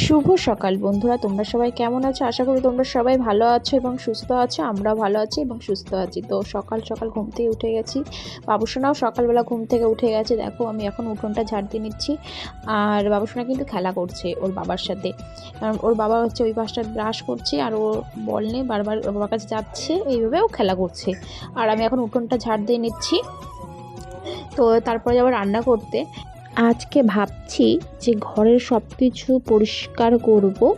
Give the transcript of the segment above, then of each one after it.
শুভ সকাল বন্ধুরা, তোমরা সবাই কেমন আছো? আশা করি তোমরা সবাই ভালো আছো এবং সুস্থ আছো, আমরা ভালো আছি এবং সুস্থ আছি। তো সকাল সকাল ঘুম থেকে উঠে গেছি। বাবুসোনাও সকালবেলা ঘুম থেকে উঠে গেছে। দেখো, আমি এখন উঠোনটা ঝাড় দিয়ে নিচ্ছি। আর বাবুসোনা কিন্তু খেলা করছে ওর বাবার সাথে। কারণ ওর বাবা হচ্ছে ওই পাশটা ব্রাশ করছে আর ও বল নিয়ে বারবার ওর বাবার কাছে যাচ্ছে। এইভাবে ও খেলা করছে। আর আমি এখন উঠোনটা ঝাড় দিয়ে নিচ্ছি। তো তারপরে যাব রান্না করতে। আজকে ভাবছি যে ঘরের সব কিছু পরিষ্কার করব,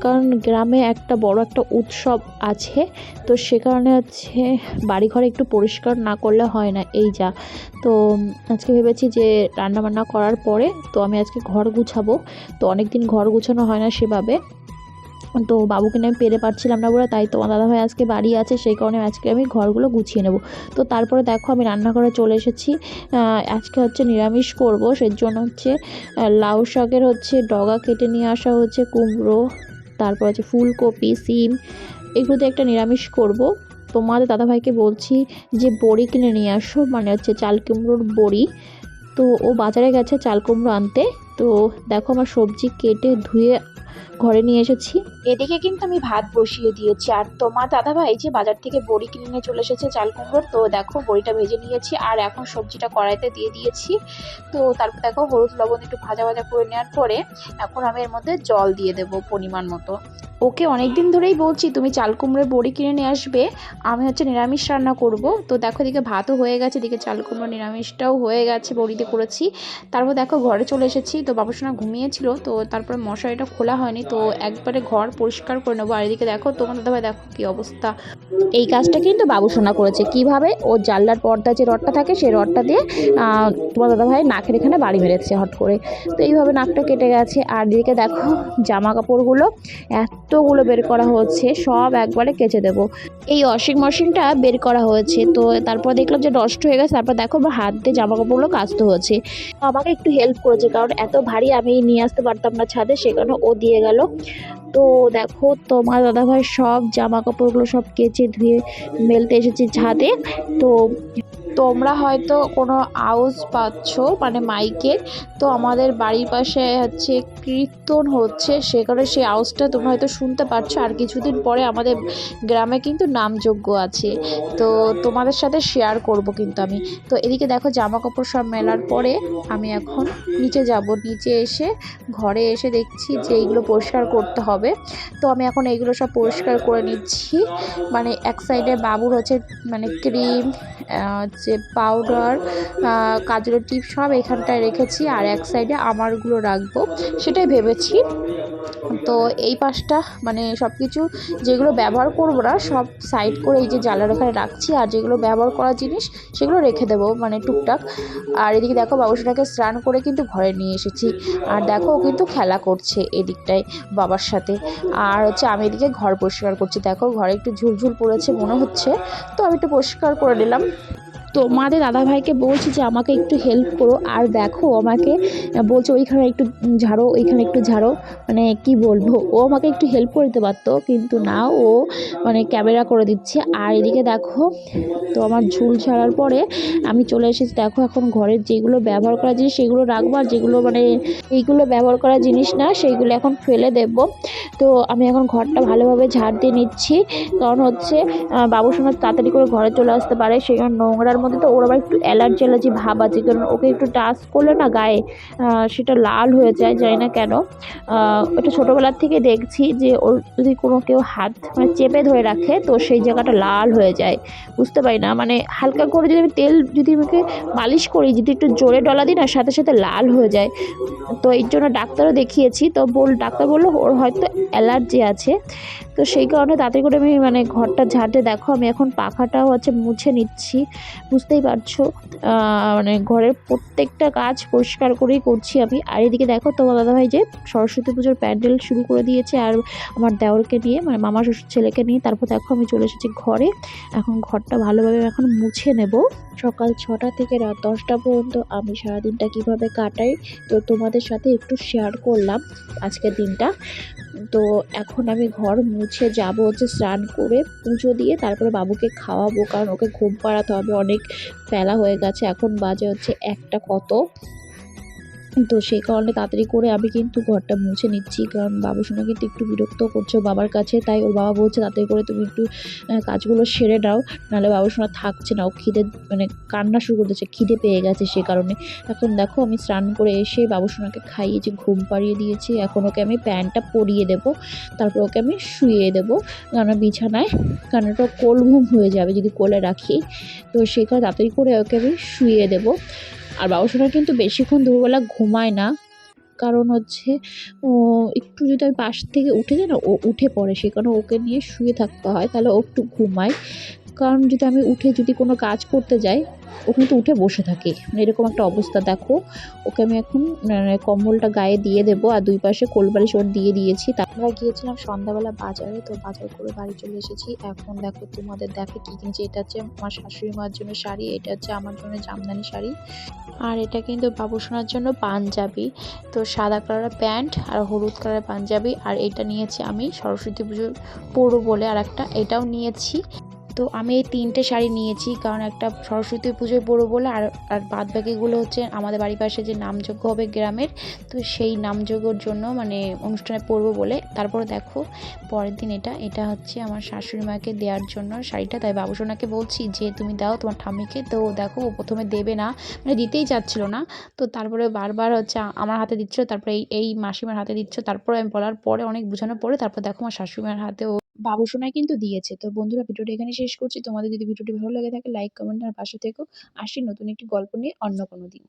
কারণ গ্রামে একটা বড় একটা উৎসব আছে, তো সে কারণে হচ্ছে বাড়িঘরে একটু পরিষ্কার না করলে হয় না, এই যা। তো আজকে ভেবেছি যে রান্নাবান্না করার পরে, তো আমি আজকে ঘর গুছাবো। তো অনেক দিন ঘর গুছানো হয় না সেভাবে। তো বাবুকে আমি পেরে পারছিলাম না বলে তাই তোমার দাদাভাই আজকে বাড়ি আছে, সেই কারণে আজকে আমি ঘরগুলো গুছিয়ে নেব। তো তারপরে দেখো আমি রান্নাঘরে চলে এসেছি। আজকে হচ্ছে নিরামিষ করব, সেই জন্য হচ্ছে লাউ শাকের হচ্ছে ডগা কেটে নিয়ে আসা হচ্ছে, কুমড়ো, তারপর হচ্ছে ফুলকপি, সিম, এগুলোতে একটা নিরামিষ করব। তোমাদের দাদাভাইকে বলছি যে বড়ি কিনে নিয়ে আসো মানে হচ্ছে চাল কুমড়োর বড়ি। তো ও বাজারে গেছে চাল কুমড়ো আনতে। তো দেখো আমার সবজি কেটে ধুয়ে ঘরে নিয়ে এসেছি। এদিকে কিন্তু আমি ভাত বসিয়ে দিয়েছি। আর তোমার দাদা ভাই যে বাজার থেকে বড়ি কিনে নিয়ে চলে এসেছে চাল কুমড়োর তো দেখো বড়িটা ভেজে নিয়েছি আর এখন সবজিটা কড়াইতে দিয়ে দিয়েছি। তো তারপর দেখো হলুদ লবণ একটু ভাজা ভাজা করে নেওয়ার পরে এখন আমি এর মধ্যে জল দিয়ে দেবো পরিমাণ মতো। ওকে অনেক দিন ধরেই বলছি, তুমি চাল কুমড়োর বড়ি কিনে নিয়ে আসবে, আমি হচ্ছে নিরামিষ রান্না করব। তো দেখো এদিকে ভাতও হয়ে গেছে, এদিকে চাল কুমড়ো নিরামিষটাও হয়ে গেছে বড়িতে করেছি। তারপর দেখো ঘরে চলে এসেছি, তো বাবুসোনা ঘুমিয়েছিল, তো তারপরে মশারিটা খোলা হয়নি, তো একবারে ঘর পরিষ্কার করে নেব। আর এদিকে দেখো, তোমার দাদাভাই দেখো কি অবস্থা। এই কাজটা কিন্তু বাবুসোনা করেছে। কীভাবে? ও জানলার পর্দা যে রডটা থাকে, সেই রডটা দিয়ে তোমার দাদাভাই নাকের এখানে বাড়ি মেরেছে হট করে। তো এইভাবে নাকটা কেটে গেছে। আর এদিকে দেখো জামা কাপড়গুলো এতগুলো বের করা হচ্ছে, সব একবারে কেচে দেবো। এই ওয়াশিং মেশিনটা বের করা হয়েছে, তো তারপর দেখলাম যে নষ্ট হয়ে গেছে, তারপর দেখো আমার হাত দিয়ে জামা কাপড়গুলো কাচতে তো আমাকে একটু হেল্প করেছে, কারণ এত ভারী আমি নিয়ে আসতে পারতাম না ছাদে, সে কারণে ও দিয়ে গেল। তো দেখো তোমার দাদাভাই সব জামা কাপড়গুলো সব কেচে ধুয়ে মেলতে এসেছি ছাদে, তো তোমরা হয়তো কোনো আওয়াজ পাচ্ছ মানে মাইকের তো আমাদের বাড়ির পাশে হচ্ছে কীর্তন হচ্ছে, সে কারণে সেই আওয়াজটা তোমরা হয়তো শুনতে পারছ। আর কিছুদিন পরে আমাদের গ্রামে কিন্তু নামযোগ্য আছে। তো তোমাদের সাথে শেয়ার করব কিন্তু আমি। তো এদিকে দেখো জামা কাপড় সব মেলার পরে আমি এখন নিচে যাব। নিচে এসে ঘরে এসে দেখছি যে এইগুলো পরিষ্কার করতে হবে। তো আমি এখন এইগুলো সব পরিষ্কার করে নিচ্ছি। মানে এক সাইডে বাবুর হচ্ছে মানে ক্রিম হচ্ছে পাউডার কাজলের টিপ সব এখানটায় রেখেছি আর এক সাইডে আমারগুলো রাখব, সেটাই ভেবেছি। তো এই পাশটা মানে সব কিছু যেগুলো ব্যবহার করব না, সব সাইড করে এই যে জ্বালার ওখানে রাখছি, আর যেগুলো ব্যবহার করার জিনিস, সেগুলো রেখে দেবো মানে টুকটাক। আর এদিকে দেখো বাবুসোনাকে স্নান করে কিন্তু ঘরে নিয়ে এসেছি। আর দেখো ও কিন্তু খেলা করছে এদিকটায় বাবার সাথে। আর হচ্ছে আমি এদিকে ঘর পরিষ্কার করছি। দেখো ঘরে একটু ঝুলঝুল পড়েছে মনে হচ্ছে। তো আমি একটু পরিষ্কার করে নিলাম। তোমাদের দাদাভাইকে বলছি যে, আমাকে একটু হেল্প করো, আর দেখো আমাকে, বলছে, ওইখানে একটু ঝাড়ো, ওইখানে একটু ঝাড়ো। মানে কি বলব, ও আমাকে একটু হেল্প করে দিতে পারতো, কিন্তু না, ও মানে ক্যামেরা করে দিচ্ছে। আর এদিকে দেখো, তো আমার ঝুল ছাড়ার পরে আমি চলে এসেছি। দেখো এখন ঘরের যেগুলো ব্যবহার করা জিনিস, সেগুলো রাখব, আর যেগুলো মানে এইগুলো ব্যবহার করা জিনিস না সেইগুলো এখন ফেলে দেবো। তো আমি এখন ঘরটা ভালোভাবে ঝাড় দিয়ে নিচ্ছি। কারণ হচ্ছে বাবুর সঙ্গে তাড়াতাড়ি করে ঘরে চলে আসতে পারে। সেই জন্য নোংরার মধ্যে তো ওর আবার একটু অ্যালার্জি অ্যালার্জি ভাব আছে। কারণ ওকে একটু টাচ করলে না গায়ে সেটা লাল হয়ে যায়, জানি না কেন। ওটা ছোটোবেলার থেকে দেখছি যে, ওর যদি কোনো কেউ হাত মানে চেপে ধরে রাখে, তো সেই জায়গাটা লাল হয়ে যায়। বুঝতে পারি না। মানে হালকা করে যদি আমি তেল, যদি আমাকে মালিশ করি, যদি একটু জোরে ডলা দিই না, সাথে সাথে লাল হয়ে যায়। তো এর জন্য ডাক্তারও দেখিয়েছি। তো বল, ডাক্তার বলল, ওর হয়তো অ্যালার্জি আছে। তো সেই কারণে তাতে করে আমি মানে ঘরটা ঝাঁটে দেখো, আমি এখন পাখাটাও হচ্ছে মুছে নিচ্ছি। বুঝতেই পারছ? মানে ঘরের প্রত্যেকটা কাজ পরিষ্কার করেই করছি আমি। আর এদিকে দেখো তোমার দাদাভাই যে সরস্বতী পুজোর প্যান্ডেল শুরু করে দিয়েছে আর আমার দেওরকে নিয়ে মানে মামা শ্বশুর ছেলেকে নিয়ে। তারপর দেখো আমি চলে এসেছি ঘরে। এখন ঘরটা ভালোভাবে এখন মুছে নেব। সকাল ছটা থেকে রাত দশটা পর্যন্ত আমি সারাদিনটা কীভাবে কাটাই, তো তোমাদের সাথে একটু শেয়ার করলাম আজকের দিনটা। তো এখন আমি ঘর মুছে যাব হচ্ছে স্নান করে পুজো দিয়ে তারপরে বাবুকে খাওয়াবো, কারণ ওকে ঘুম পাড়াতে হবে, অনেক ফেলা হয়ে গেছে। এখন বাজে হচ্ছে একটা কত? তো সেই কারণে তাড়াতাড়ি করে আমি কিন্তু ঘরটা মুছে নিচ্ছি। কারণ বাবু বাবুসোনা কিন্তু একটু বিরক্ত করছে বাবার কাছে, তাই ওর বাবা বলছে তাড়াতাড়ি করে তুমি একটু কাজগুলো সেরে নাও। নাহলে বাবুসোনা থাকছে না, ও খিদে মানে কান্না শুরু করে দিচ্ছে খিদে পেয়ে গেছে সে কারণে। এখন দেখো আমি স্নান করে এসে বাবুসোনাকে খাইয়েছি, ঘুম পাড়িয়ে দিয়েছি। এখন ওকে আমি প্যান্টটা পরিয়ে দেবো, তারপর ওকে আমি শুইয়ে দেবো। কারণ বিছানায়, কারণ ওটা কোল ঘুম হয়ে যাবে যদি কোলে রাখি। তো সেই কারণে তাড়াতাড়ি করে ওকে আমি শুয়ে দেবো। আর বাবুসোনা কিন্তু বেশিক্ষণ দুপুরবেলা ঘুমায় না। কারণ হচ্ছে, ও একটু যদি আমি পাশ থেকে উঠে যাই না, ও উঠে পড়ে। সে কারণে ওকে নিয়ে শুয়ে থাকতে হয়, তাহলে ও একটু ঘুমায়। কারণ যদি আমি উঠে যদি কোনো কাজ করতে যাই, ও কিন্তু উঠে বসে থাকে। মানে এরকম একটা অবস্থা, দেখো। ওকে আমি এখন কম্বলটা গায়ে দিয়ে দেবো আর দুই পাশে কোলবালিশ ওর দিয়ে দিয়েছি। তারপরে গিয়েছিলাম সন্ধ্যাবেলা বাজারে, তো বাজার করে বাড়ি চলে এসেছি। এখন দেখো তোমাদের দেখে কি কিনছি। এটা হচ্ছে আমার শাশুড়ি মার জন্য শাড়ি, এটা হচ্ছে আমার জন্য জামদানি শাড়ি। আর এটা কিন্তু বাবুসোনার জন্য পাঞ্জাবি। তো সাদা কালারের প্যান্ট আর হলুদ কালারের পাঞ্জাবি। আর এটা নিয়েছি আমি সরস্বতী পুজোর পরো বলে আর একটা এটাও নিয়েছি। তো আমি এই তিনটে শাড়ি নিয়েছি, কারণ একটা সরস্বতী পুজোয় পরবো বলে, আর আর বাদ বাকিগুলো হচ্ছে আমাদের বাড়ির পাশে যে নামযজ্ঞ হবে গ্রামের, তো সেই নামযজ্ঞর জন্য মানে অনুষ্ঠানে পরবো বলে। তারপরে দেখো, পরের দিন এটা এটা হচ্ছে আমার শাশুড়ি মাকে দেওয়ার জন্য শাড়িটা। তাই বাবুসোনাকে বলছি যে, তুমি দাও তোমার ঠাম্মিকে। তো দেখো, ও প্রথমে দেবে না মানে দিতেই চাচ্ছিল না। তো তারপরে বারবার হচ্ছে আমার হাতে দিচ্ছিল, তারপরে এই এই মাসিমার হাতে দিচ্ছ তারপরে আমি বলার পরে, অনেক বোঝানোর পরে, তারপর দেখো আমার শাশুড়িমার হাতে ও বাবুসোনাই কিন্তু দিয়েছে। তো বন্ধুরা, ভিডিওটি এখানে শেষ করছি। তোমাদের যদি ভিডিওটি ভালো লাগে থাকে লাইক কমেন্ট আর পাশে থেকো। আসি নতুন একটি গল্প নিয়ে অন্য কোনো দিন।